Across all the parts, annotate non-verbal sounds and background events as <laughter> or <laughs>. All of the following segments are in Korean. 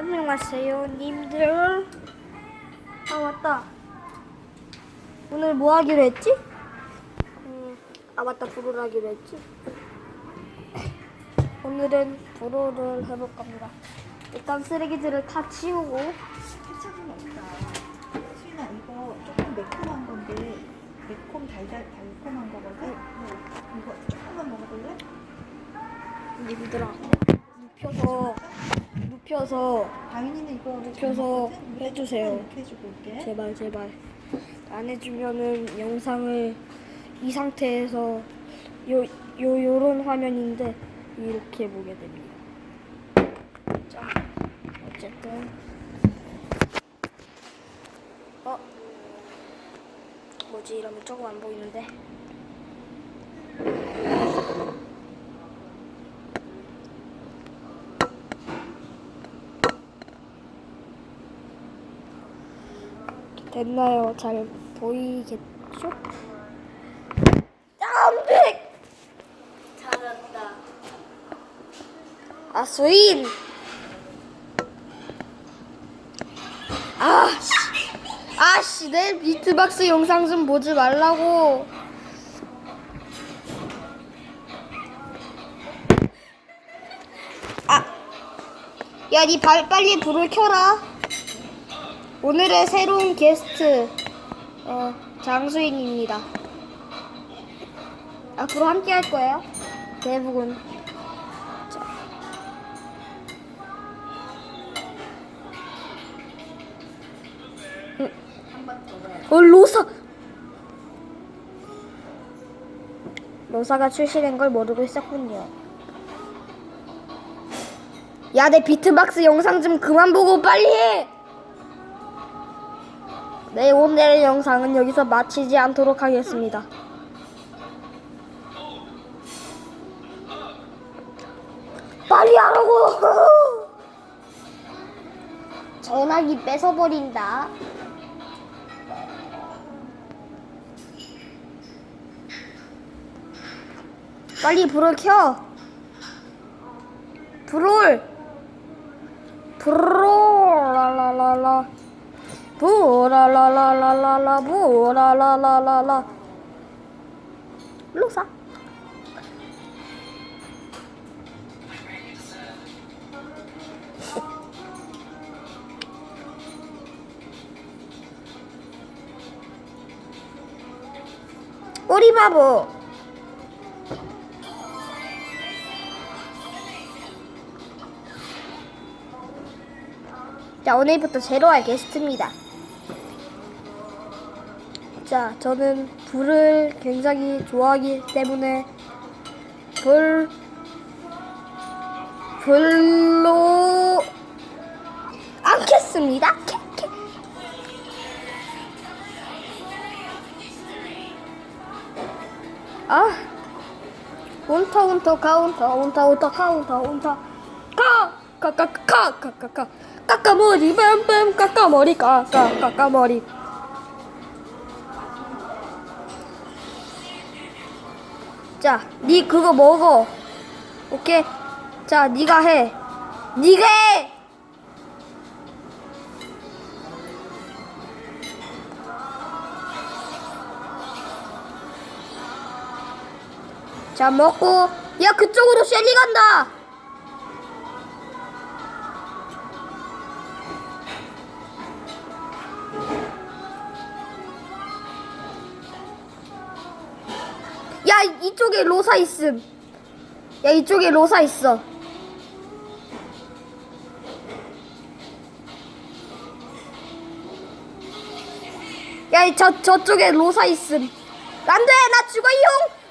안녕하세요, 님들. 아, 맞다. 오늘 뭐 하기로 했지? 음, 아, 맞다. 불을 하기로 했지? 오늘은 불호를 해볼 겁니다. 일단 쓰레기들을 다 치우고, 케첩은 없다. 수인아 이거 조금 매콤한 건데 매콤 달달 달콤한 거거든. 이거 조금만 먹어볼래? 님들아, 눕혀서, 눕혀서, 다인이는 이거 눕혀서 해주세요. 이렇게 해주고 올게. 제발, 제발. 안 해주면은 영상을 이 상태에서 요, 요, 요런 화면인데 이렇게 보게 됩니다. 자, 어쨌든. 어? 뭐지? 이러면 조금 안 보이는데. 됐나요? 잘 보이겠죠? 짬백! 찾았다. 아, 스윈! 아, 씨. 아 씨, 내 비트박스 영상 좀 보지 말라고. 아, 야, 니 발, 빨리 불을 켜라. 오늘의 새로운 게스트, 어, 장수인입니다. 앞으로 함께 할 거예요. 대부분. 어, 로사! 로사가 출시된 걸 모르고 있었군요. 야, 내 비트박스 영상 좀 그만 보고 빨리 해! 네, 오늘의 영상은 여기서 마치지 않도록 하겠습니다. 빨리 하라고! <laughs> 전화기 뺏어버린다. 빨리 불을 켜. 불을. 불을 라라라라. 부라라라라라라 부라라라라라. 로사. 우리 바보. 자, 오늘부터 제로할 게스트입니다. 자, 저는 불을 굉장히 좋아하기 때문에 불 불로 안 켰습니다. 캐, 캐. 아, 운터 운터 카운터 운터 운터 카운터 운터 카카카카카카카카 까까머리 빰빰 까까머리 까까 까까머리 자, 니 그거 먹어. 오케이. 자, 니가 해. 니가 해. 자, 먹고 야, 그쪽으로 셸리 간다. 이쪽에 로사 있음. 야 이쪽에 로사 있어. 야 저 저쪽에 로사 있음. 안 돼 나 죽어용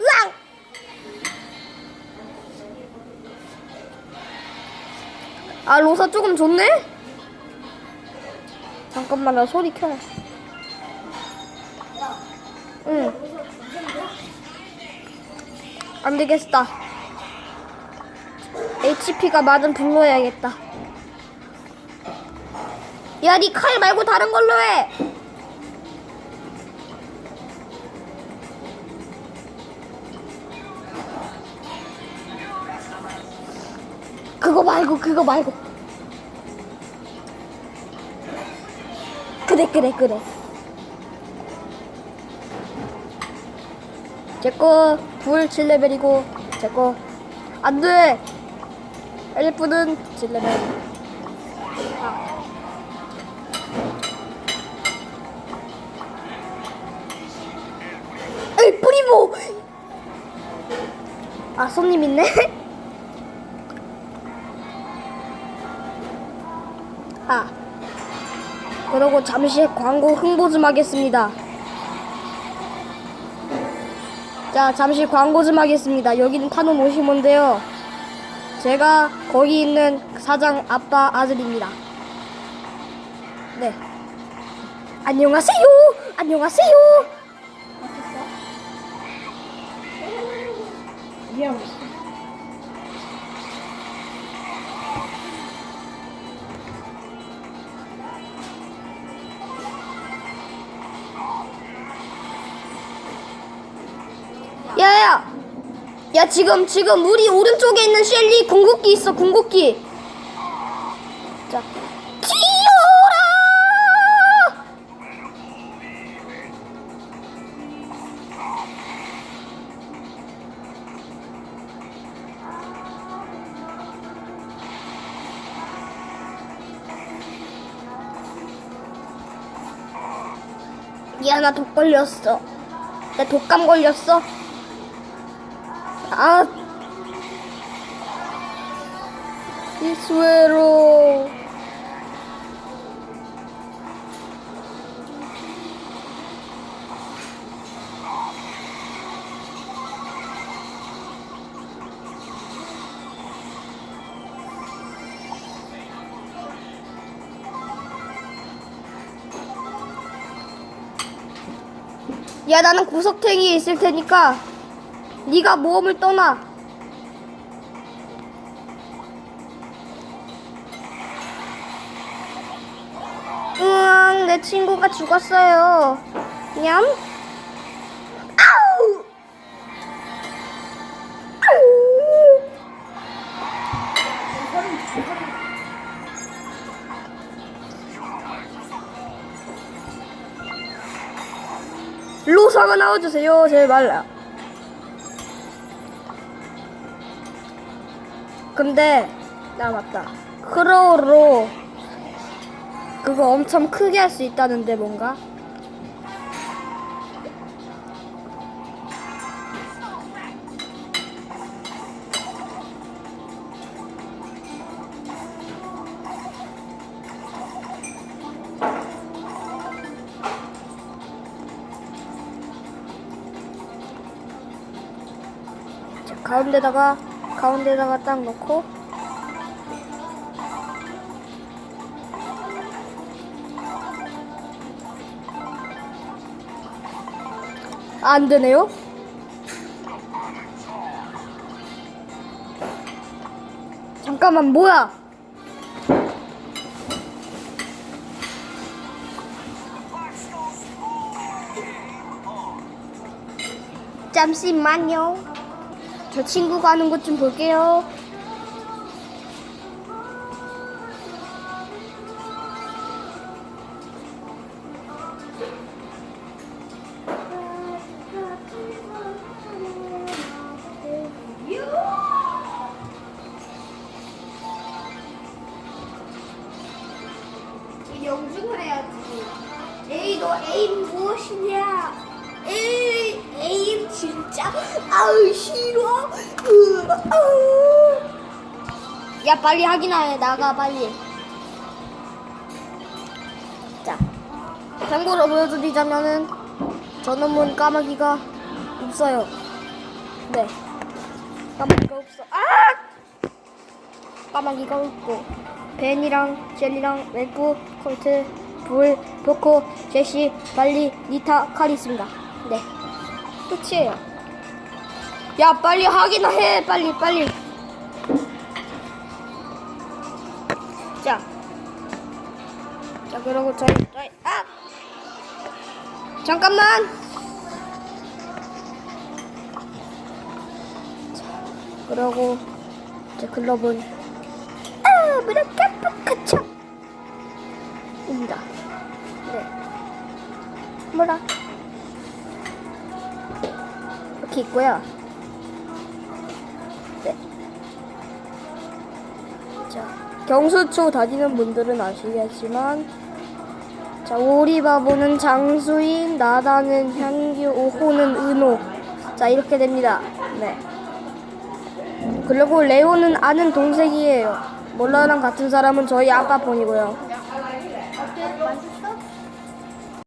으앙! 아 로사 조금 좋네? 잠깐만 나 소리 켜 응. 안 되겠다. HP가 많은 분노해야겠다. 야, 니 칼 말고 다른 걸로 해. 그거 말고 그거 말고. 그래 그래 그래. 제거 불 7레벨이고 제거 안돼! 엘프는 7레벨. 아. 뿌리모! 아 손님 있네? <laughs> 아. 그러고 잠시 광고 홍보 좀 하겠습니다 자 잠시 광고 좀 하겠습니다. 여기는 타노 모시몬데요. 제가 거기 있는 사장 아빠 아들입니다. 네. 안녕하세요. 안녕하세요? 미안. 야 지금 지금 우리 오른쪽에 있는 셸리 궁극기 있어 궁극기. 자 튀어라! 야 나 독 걸렸어. 나 독감 걸렸어 아. 이스웨로. 야 나는 구석탱이에 있을 테니까 네가 모험을 떠나. 으앙 내 친구가 죽었어요. 냠. 아우! 로사가 나와주세요 제발 근데 나 맞다. 크로우로 그거 엄청 크게 할 수 있다는데 뭔가? 자, 가운데다가 가운데다가 딱 놓고 안 되네요. 잠깐만 뭐야? 잠시만요. 저 친구가 하는 것 좀 볼게요. 무엇이냐? 에이 에임 진짜 아우 아우. 야 빨리 하기나 해 나가 빨리. 자 참고로 보여드리자면은 저놈은 까마귀가 없어요. 네 까마귀가 없어. 아! 까마귀가 없고 벤이랑 젤리랑 멜프, 콜트, 불, 보코, 제시, 발리, 니타, 칼이 있습니다. 네 끝이에요. 야 빨리 하기나 해 빨리 빨리. 자, 자 그러고 저희 저희 아 잠깐만. 자, 그러고 제 글러브는 아, 무릎 깜빡하죠. 입니다. 네. 몰라. 이렇게 있고요. 네. 자, 경수초 다니는 분들은 아시겠지만, 자, 오리 바보는 장수인, 나다는 향규, 오호는 은호. 자, 이렇게 됩니다. 네. 그리고 레오는 아는 동생이에요. 몰라랑 같은 사람은 저희 아빠 폰이고요.